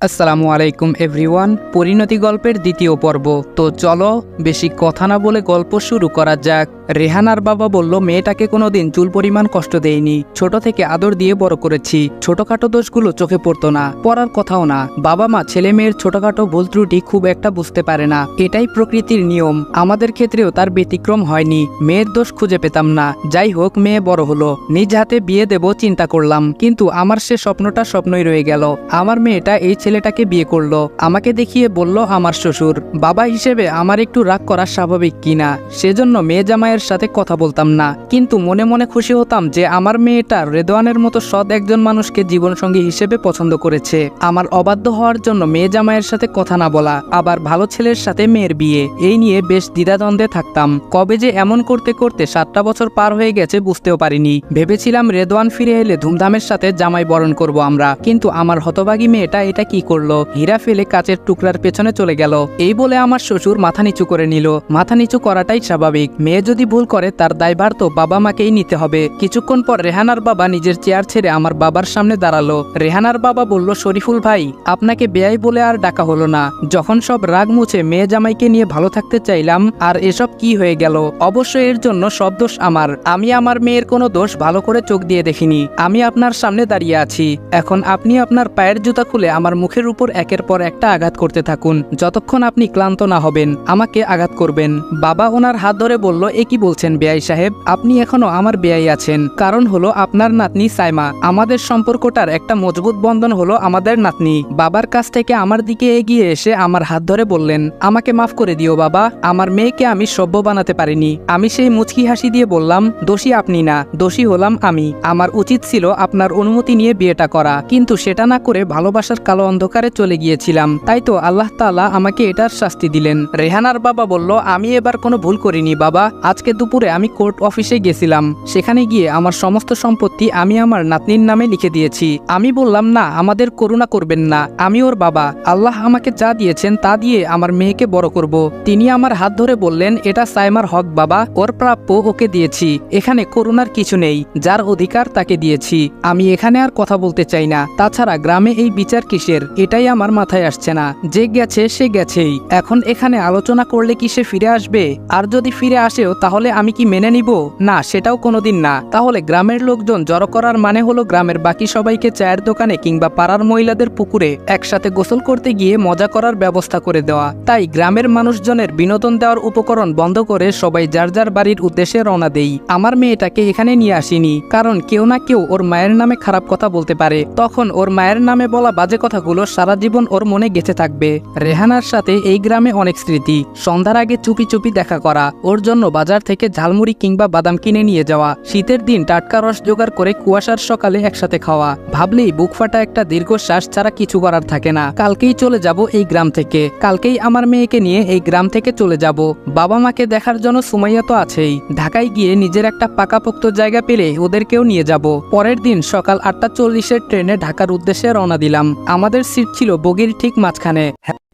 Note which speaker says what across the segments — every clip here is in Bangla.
Speaker 1: আসসালামু আলাইকুম, এভরিওয়ান। পরিণতি গল্পের দ্বিতীয় পর্ব। তো চলো, বেশি কথা না বলে গল্প শুরু করা যাক। রেহানার বাবা বলল, মেয়েটাকে কোনোদিন চুল পরিমাণ কষ্ট দেয়নি। ছোট থেকে আদর দিয়ে বড় করেছি। ছোটখাটো দোষগুলো চোখে পড়তো না। পড়ার কথাও না। বাবা মা ছেলে মেয়ের ছোটখাটো ভুল ত্রুটি খুব একটা বুঝতে পারে না। এটাই প্রকৃতির নিয়ম। আমাদের ক্ষেত্রেও তার ব্যতিক্রম হয়নি। মেয়ের দোষ খুঁজে পেতাম না। যাই হোক, মেয়ে বড় হলো। নিজ হাতে বিয়ে দেব চিন্তা করলাম। কিন্তু আমার সে স্বপ্নটা স্বপ্নই রয়ে গেল। আমার মেয়েটা এই ছেলেটাকে বিয়ে করল। আমাকে দেখিয়ে বলল, আমার শ্বশুর। বাবা হিসেবে আমার একটু রাগ করা স্বাভাবিক কিনা। সেজন্য মেয়ে জামাইয়ের সাথে কথা বলতাম না। কিন্তু মনে মনে খুশি হতাম যে আমার মেয়েটা রেদওয়ানের মতো সৎ একজন মানুষকে জীবনসঙ্গী হিসেবে পছন্দ করেছে। আমার অবাধ্য হওয়ার জন্য মেয়ে জামাইয়ের সাথে কথা না বলা, আবার ভালো ছেলের সাথে মেয়ের বিয়ে, এই নিয়ে বেশ দ্বিধাদ্বন্দ্বে থাকতাম। কবে যে এমন করতে করতে সাতটা বছর পার হয়ে গেছে বুঝতেও পারিনি। ভেবেছিলাম রেদওয়ান ফিরে এলে ধুমধামের সাথে জামাই বরণ করব আমরা, কিন্তু আমার হতভাগী মেয়েটা এটা কি করল? হীরা ফেলে কাচের টুকরার পেছনে চলে গেল। এই বলে আমার শ্বশুর মাথা নিচু করে নিল। মাথা নিচু করাটাই স্বাভাবিক। মেয়ে যদি ভুল করে তার দায়ভার তো বাবা মাকেই নিতে হবে। কিছুক্ষণ পর রেহানার বাবা নিজের চেয়ার ছেড়ে আমার বাবার সামনে দাঁড়াল। রেহানার বাবা বলল, শরীফুল ভাই, আপনাকে বেয়াই বলে আর ডাকা হলো না। যখন সব রাগ মুছে মেয়ে জামাইকে নিয়ে ভালো থাকতে চাইলাম, আর এসব কি হয়ে গেল? অবশ্য এর জন্য সব দোষ আমার। আমি আমার মেয়ের কোনো দোষ ভালো করে চোখ দিয়ে দেখিনি। আমি আপনার সামনে দাঁড়িয়ে আছি। এখন আপনি আপনার পায়ের জুতা খুলে আমার মুখের উপর একের পর একটা আঘাত করতে থাকুন। যতক্ষণ আপনি ক্লান্ত না হবেন, আমাকে আঘাত করবেন। বাবা ওনার হাত ধরে বলল, এ কি বলছেন বেয়াই সাহেব, আপনি এখনও আমার বেয়াই আছেন। কারণ হলো আপনার নাতনি সাইমা। আমাদের সম্পর্কটার একটা মজবুত বন্ধন হলো আমাদের নাতনি। বাবার কাছ থেকে আমার দিকে এগিয়ে এসে আমার হাত ধরে বললেন, আমাকে মাফ করে দিও বাবা, আমার মেয়েকে আমি সভ্য বানাতে পারিনি। আমি সেই মুচকি হাসি দিয়ে বললাম, দোষী আপনি না, দোষী হলাম আমি। আমার উচিত ছিল আপনার অনুমতি নিয়ে বিয়েটা করা। কিন্তু সেটা না করে ভালোবাসার কালো অন্ধকারে চলে গিয়েছিলাম। তাই তো আল্লাহ তাআলা আমাকে এটার শাস্তি দিলেন। রেহানার বাবা বলল, আমি এবার কোনো ভুল করিনি বাবা। আজকে দুপুরে আমি কোর্ট অফিসে গেছিলাম। সেখানে গিয়ে আমার সমস্ত সম্পত্তি আমি আমার নাতনির নামে লিখে দিয়েছি। আমি বললাম, না, আমাদের করুণা করবেন না। আমি ওর বাবা। আল্লাহ আমাকে যা দিয়েছেন তা দিয়ে আমার মেয়েকে বড় করব। তিনি আমার হাত ধরে বললেন, এটা সাইমার হক বাবা। ওর প্রাপ্য ওকে দিয়েছি। এখানে করুণার কিছু নেই। যার অধিকার তাকে দিয়েছি। আমি এখানে আর কথা বলতে চাই না। তাছাড়া গ্রামে এই বিচার কিসের? এটাই আমার মাথায় আসছে না। যে গেছে, সে গেছেই। এখন এখানে আলোচনা করলে কি সে ফিরে আসবে? আর যদি ফিরে আসেও, তাহলে আমি কি মেনে নিব? না, সেটাও কোনোদিন না। তাহলে গ্রামের লোকজন জড়ো করার মানে হলো গ্রামের বাকি সবাইকে চায়ের দোকানে কিংবা পাড়ার মহিলাদের পুকুরে একসাথে গোসল করতে গিয়ে মজা করার ব্যবস্থা করে দেওয়া। তাই গ্রামের মানুষজনের বিনোদন দেওয়ার উপকরণ বন্ধ করে সবাই যার যার বাড়ির উদ্দেশ্যে রওনা দেই। আমার মেয়েটাকে এখানে নিয়ে আসিনি, কারণ কেউ না কেউ ওর মায়ের নামে খারাপ কথা বলতে পারে। তখন ওর মায়ের নামে বলা বাজে কথাগুলো সারা জীবন ওর মনে গেঁথে থাকবে। রেহানার সাথে এই গ্রামে অনেক স্মৃতি। সন্ধ্যার আগে চুপি চুপি দেখা করা, ওর জন্য বাজার থেকে ঝালমুড়ি কিংবা বাদাম কিনে নিয়ে যাওয়া। শীতের দিন টাটকা রস জোগাড় করে কুয়াশার সকালে একসাথে খাওয়া। ভাবলেই বুক ফাটা একটা দীর্ঘশ্বাস ছাড়া কিছু করার থাকে না। কালকেই চলে যাব এই গ্রাম থেকে। কালকেই আমার মেয়েকে নিয়ে এই গ্রাম থেকে চলে যাব। বাবা মাকে দেখার জন্য সুমাইয়া তো আছেই। ঢাকায় গিয়ে নিজের একটা পাকাপোক্ত জায়গা পেলে ওদেরকেও নিয়ে যাব। পরের দিন সকাল আটটা চল্লিশের ট্রেনে ঢাকার উদ্দেশ্যে রওনা দিলাম। আমাদের সিট ছিল বগির ঠিক মাঝখানে।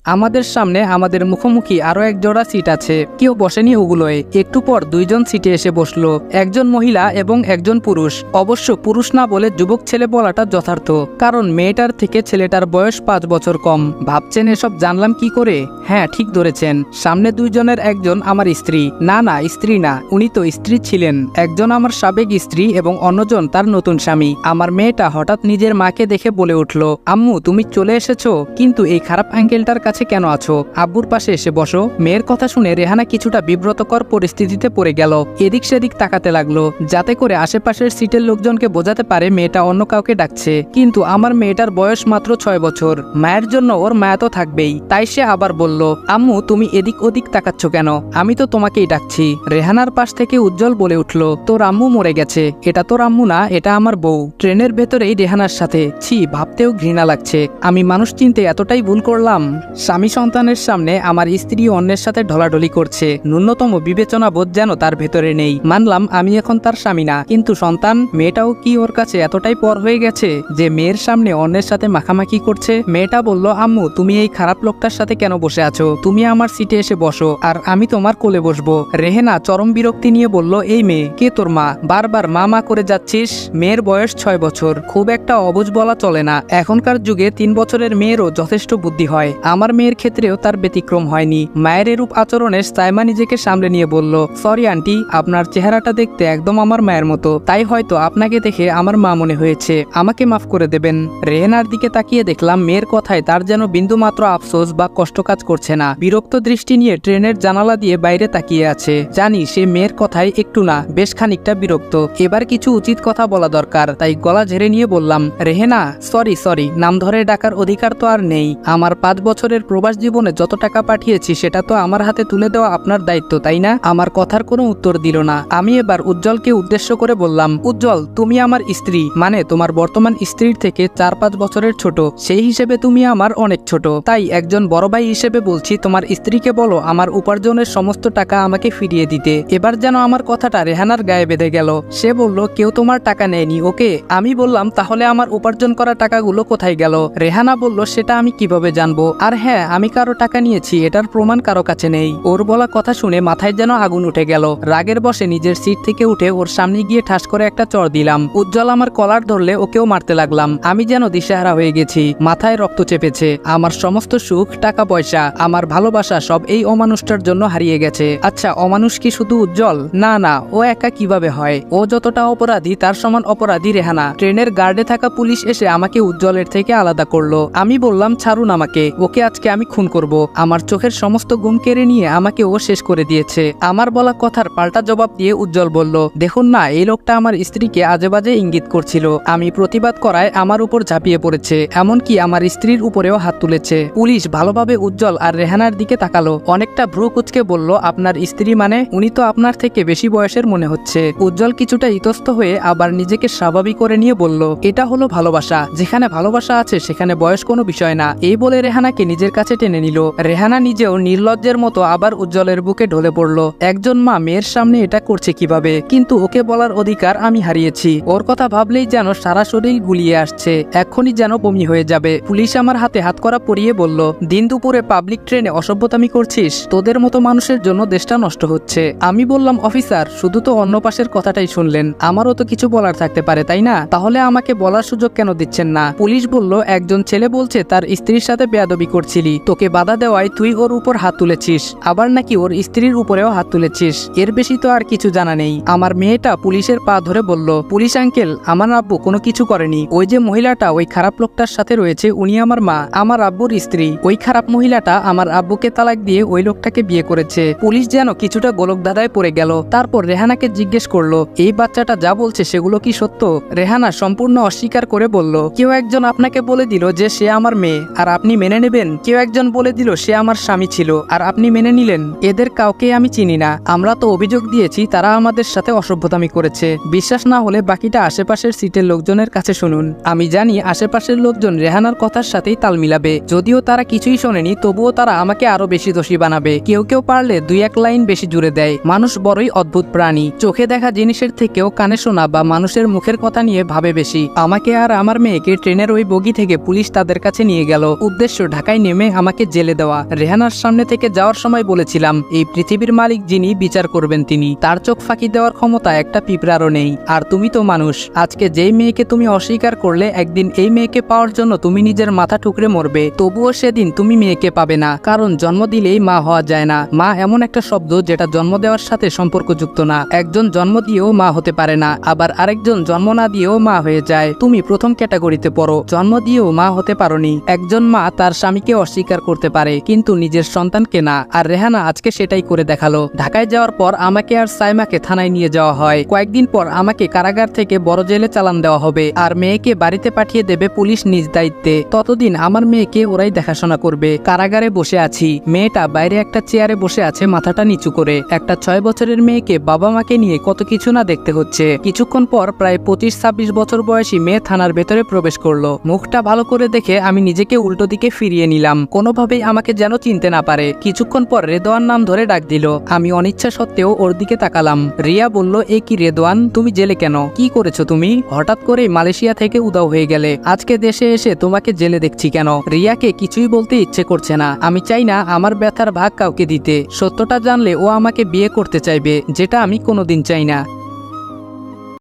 Speaker 1: আমাদের সামনে আমাদের মুখোমুখি আরও এক জোড়া সিট আছে। কেউ বসেনি ওগুলোয়। একটু পর দুইজন সিটে এসে বসল। একজন মহিলা এবং একজন পুরুষ। অবশ্য পুরুষ না বলে যুবক ছেলে বলাটা যথার্থ। কারণ মেয়েটার থেকে ছেলেটার বয়স পাঁচ বছর কম। ভাবছেন এসব জানলাম কি করে? হ্যাঁ ঠিক ধরেছেন। সামনে দুইজনের একজন আমার স্ত্রী। না না, স্ত্রী না। উনি তো স্ত্রী ছিলেন। একজন আমার সাবেক স্ত্রী এবং অন্যজন তার নতুন স্বামী। আমার মেয়েটা হঠাৎ নিজের মাকে দেখে বলে উঠল, আম্মু, তুমি চলে এসেছ? কিন্তু এই খারাপ আঙ্কেলটার কাছে কেন আছো? আব্বুর পাশে এসে বসো। মেয়ের কথা শুনে রেহানা কিছুটা বিব্রতকর পরিস্থিতিতে পড়ে গেল। এদিক সেদিক তাকাতে লাগল, যাতে করে আশেপাশের সিটের লোকজনকে বোঝাতে পারে মেয়েটা অন্য কাউকে ডাকছে। কিন্তু আমার মেয়েটার বয়স মাত্র ছয় বছর। মায়ের জন্য ওর মায়া তো থাকবেই। তাই সে আবার বলল, আম্মু, তুমি এদিক ওদিক তাকাচ্ছ কেন? আমি তো তোমাকেই ডাকছি। রেহানার পাশ থেকে উজ্জ্বল বলে উঠল, তোর আম্মু মরে গেছে। এটা তোর আম্মু না, এটা আমার বউ। ট্রেনের ভেতরেই রেহানার সাথে, ছি, ভাবতেও ঘৃণা লাগছে। আমি মানুষ চিনতে এতটাই ভুল করলাম। স্বামী সন্তানের সামনে আমার স্ত্রী অন্যের সাথে ঢলাঢলি করছে। ন্যূনতম বিবেচনা বোধ যেন তার ভেতরে নেই। মানলাম, আমি এখন তার স্বামী না। কিন্তু সন্তান, মেয়েটাও কি ওর কাছে এতটাই পর হয়ে গেছে যে মেয়ের সামনে অন্যের সাথে মাখামাখি করছে? মেয়েটা বলল, আম্মু, তুমি এই খারাপ লোকটার সাথে কেন বসে আছো? তুমি আমার সিটে এসে বসো, আর আমি তোমার কোলে বসবো। রেহেনা চরম বিরক্তি নিয়ে বলল, এই মেয়ে, কে তোর মা? বারবার মা মা করে যাচ্ছিস? মেয়ের বয়স ছয় বছর। খুব একটা অবুঝ বলা চলে না। এখনকার যুগে তিন বছরের মেয়েরও যথেষ্ট বুদ্ধি হয়। আমার মেয়ের ক্ষেত্রেও তার ব্যতিক্রম হয়নি। মায়ের এরূপ আচরণে সাইমা নিজেকে সামলে নিয়ে বলল, সরি, আন্টি, আপনার চেহারাটা দেখতে একদম আমার মায়ের মতো। তাই হয়তো আপনাকে দেখে আমার মা মনে হয়েছে। আমাকে মাফ করে দেবেন। রেহেনার দিকে তাকিয়ে দেখলাম মেয়ের কথায় তার যেন বিন্দুমাত্র আফসোস বা কষ্ট কাজ করছে না। বিরক্ত দৃষ্টি নিয়ে ট্রেনের জানালা দিয়ে বাইরে তাকিয়ে আছে। জানি সে মেয়ের কথায় একটু না, বেশ খানিকটা বিরক্ত। এবার কিছু উচিত কথা বলা দরকার, তাই গলা ঝেড়ে নিয়ে বললাম, রেহেনা, সরি সরি, নাম ধরে ডাকার অধিকার তো আর নেই। আমার পাঁচ বছরের প্রবাস জীবনে যত টাকা পাঠিয়েছি, সেটা তো আমার হাতে তুলে দেওয়া আপনার দায়িত্ব, তাই না? আমার কথার কোনো উত্তর দিল না। আমি এবার উজ্জ্বলকে উদ্দেশ্য করে বললাম, উজ্জ্বল, তুমি আমার স্ত্রী। মানে তোমার বর্তমান স্ত্রীর থেকে চার পাঁচ বছরের ছোট। সেই হিসেবে তুমি আমার অনেক ছোট। তাই একজন বড় ভাই হিসেবে বলছি, তোমার স্ত্রীকে বলো, আমার উপার্জনের সমস্ত টাকা আমাকে ফিরিয়ে দিতে। এবার যেন আমার কথাটা রেহানার গায়ে বেঁধে গেল। সে বলল, কেউ তোমার টাকা নেয়নি, ওকে? আমি বললাম, তাহলে আমার উপার্জন করা টাকাগুলো কোথায় গেল? রেহানা বলল, সেটা আমি কীভাবে জানব? আর হ্যাঁ আমি কারও টাকা নিয়েছি, এটার প্রমাণ কারও কাছে নেই। ওর বলা কথা শুনে মাথায় যেন আগুন উঠে গেল। রাগের বসে নিজের সিট থেকে উঠে ওর সামনে গিয়ে ঠাস করে একটা চড় দিলাম। উজ্জ্বল আমার কলার ধরলে ওকেও মারতে লাগলাম। আমি যেন দিশেহারা হয়ে গেছি। মাথায় রক্ত চেপেছে। আমার সমস্ত সুখ, টাকা, পয়সা, আমার ভালোবাসা সব এই অমানুষটার জন্য হারিয়ে গেছে। আচ্ছা অমানুষ কি শুধু উজ্জ্বল? না না, ও একা কীভাবে হয়? ও যতটা অপরাধী, তার সমান অপরাধী রেহানা। ট্রেনের গার্ডে থাকা পুলিশ এসে আমাকে উজ্জ্বলের থেকে আলাদা করল। আমি বললাম, ছাড়ুন আমাকে। ওকে আজকে আমি খুন করব। আমার চোখের সমস্ত গুম কেড়ে নিয়ে আমাকে ও শেষ করে দিয়েছে। আমার বলা কথার পাল্টা জবাব দিয়ে উজ্জ্বল বলল, দেখুন না, এই লোকটা আমার স্ত্রীকে আজে বাজে ইঙ্গিত করছিল। আমি প্রতিবাদ করায় আমার উপর ঝাঁপিয়ে পড়েছে, এমনকি আমার স্ত্রীর উপরেও হাত তুলেছে। পুলিশ ভালোভাবে উজ্জ্বল আর রেহানার দিকে তাকালো। অনেকটা ভ্রু কুচকে বলল, আপনার স্ত্রী মানে? উনি তো আপনার থেকে বেশি বয়সের মনে হচ্ছে। উজ্জ্বল কিছুটা ইতস্ত হয়ে আবার নিজেকে স্বাভাবিক করে নিয়ে বলল, এটা হলো ভালোবাসা। যেখানে ভালোবাসা আছে, সেখানে বয়স কোনো বিষয় না। এই বলে রেহানাকে নিজের কাছে টেনে নিল। রেহানা নিজেও নির্লজ্জের মতো আবার উজ্জ্বলের বুকে ঢলে পড়ল। একজন মা মেয়ের সামনে এটা করছে কীভাবে? কিন্তু ওকে বলার অধিকার আমি হারিয়েছি। ওর কথা ভাবলেই যেন সারা শরীর গুলিয়ে আসছে। এক্ষুনি যেন বমি হয়ে যাবে। পুলিশ আমার হাতে হাত করা পরিয়ে বলল, দিন দুপুরে পাবলিক ট্রেনে অসভ্যতামি করছিস? তোদের মতো মানুষের জন্য দেশটা নষ্ট হচ্ছে। আমি বললাম, অফিসার, শুধু তো অন্য পাশের কথাটাই শুনলেন। আমারও তো কিছু বলার থাকতে পারে, তাই না? তাহলে আমাকে বলার সুযোগ কেন দিচ্ছেন না? পুলিশ বলল, একজন ছেলে বলছে তার স্ত্রীর সাথে বেয়াদবি করছিলি তোকে বাধা দেওয়ায় তুই ওর উপর হাত তুলেছিস, আবার নাকি ওর স্ত্রীর উপরেও হাত তুলেছিস। এর বেশি তো আর কিছু জানা নেই। আমার মেয়েটা পুলিশের পা ধরে বলল, পুলিশ আঙ্কেল, আমার আব্বু কোনো কিছু করেনি। ওই যে মহিলাটা, ওই খারাপ লোকটার সাথে রয়েছে, উনি আমার মা, আমার আব্বুর স্ত্রী। ওই খারাপ মহিলাটা আমার আব্বুকে তালাক দিয়ে ওই লোকটাকে বিয়ে করেছে। পুলিশ যেন কিছুটা গোলক দাদায় পড়ে গেল। তারপর রেহানাকে জিজ্ঞেস করল, এই বাচ্চাটা যা বলছে সেগুলো কি সত্য? রেহানা সম্পূর্ণ অস্বীকার করে বলল, কেউ একজন আপনাকে বলে দিল যে সে আমার মেয়ে, আর আপনি মেনে নেবেন? কেউ একজন বলে দিল, সে আমার স্বামী ছিল, আর আপনি মেনে নিলেন। এদের কাউকে আমি চিনি না। আমরা তো অভিযোগ দিয়েছি, তারা আমাদের সাথে অসভ্যতামি করেছে। বিশ্বাস না হলে বাকিটা আশেপাশের সিটের লোকজনের কাছে শুনুন। আমি জানি আশেপাশের লোকজন রেহানার কথার সাথেই তাল মিলাবে। যদিও তারা কিছুই শোনেনি, তবুও তারা আমাকে আরও বেশি দোষী বানাবে। কেউ কেউ পারলে দুই এক লাইন বেশি জুড়ে দেয়। মানুষ বড়ই অদ্ভুত প্রাণী। চোখে দেখা জিনিসের থেকেও কানে শোনা বা মানুষের মুখের কথা নিয়ে ভাবে বেশি। আমাকে আর আমার মেয়েকে ট্রেনের ওই বগি থেকে পুলিশ তাদের কাছে নিয়ে গেল। উদ্দেশ্য ঢাকায় নেমে আমাকে জেলে দেওয়া। রেহানার সামনে থেকে যাওয়ার সময় বলেছিলাম, এই পৃথিবীর মালিক যিনি, বিচার করবেন তিনি। তার চোখ ফাঁকি দেওয়ার ক্ষমতা একটা পিঁপড়ারও নেই। আর তুমি তো মানুষ। আজকে যেই মেয়েকে তুমি অস্বীকার করলে, একদিন এই মেয়েকে পাওয়ার জন্য তুমি নিজের মাথা ঠুকরে মরবে। তবুও সেদিন তুমি মেয়েকে পাবে না। কারণ জন্ম দিলেই মা হওয়া যায় না। মা এমন একটা শব্দ যেটা জন্ম দেওয়ার সাথে সম্পর্কযুক্ত না। একজন জন্ম দিয়েও মা হতে পারে না। আবার আরেকজন জন্ম না দিয়েও মা হয়ে যায়। তুমি প্রথম ক্যাটাগরিতে পড়ো। জন্ম দিয়েও মা হতে পারোনি। একজন মা তার স্বামীকে অস্বীকার করতে পারে, কিন্তু নিজের সন্তানকে না। আর রেহানা আজকে সেটাই করে দেখাল। ঢাকায় যাওয়ার পর আমাকে আর সাইমাকে থানায় নিয়ে যাওয়া হয়। কয়েকদিন পর আমাকে কারাগার থেকে বড় জেলে চালান দেওয়া হবে। আর মেয়েকে বাড়িতে পাঠিয়ে দেবে পুলিশ নিজ দায়িত্বে। ততদিন আমার মেয়েকে ওরাই দেখাশোনা করবে। কারাগারে বসে আছি। মেয়েটা বাইরে একটা চেয়ারে বসে আছে, মাথাটা নিচু করে। একটা ছয় বছরের মেয়েকে বাবা মাকে নিয়ে কত কিছু না দেখতে হচ্ছে। কিছুক্ষণ পর প্রায় পঁচিশ ছাব্বিশ বছর বয়সী মেয়ে থানার ভেতরে প্রবেশ করল। মুখটা ভালো করে দেখে আমি নিজেকে উল্টো দিকে ফিরিয়ে নিলাম। ছিলাম কোনোভাবেই আমাকে যেন চিনতে না পারে। কিছুক্ষণ পর রেদোয়ান নাম ধরে ডাক দিল। আমি অনিচ্ছা সত্ত্বেও ওর দিকে তাকালাম। রিয়া বলল, এ কি রেদোয়ান, তুমি জেলে কেন? কি করেছ তুমি? হঠাৎ করেই মালয়েশিয়া থেকে উদাও হয়ে গেলে। আজকে দেশে এসে তোমাকে জেলে দেখছি কেন? রিয়াকে কিছুই বলতে ইচ্ছে করছে না। আমি চাই না আমার ব্যথার ভাগ কাউকে দিতে। সত্যটা জানলে ও আমাকে বিয়ে করতে চাইবে, যেটা আমি কোনোদিন চাই না।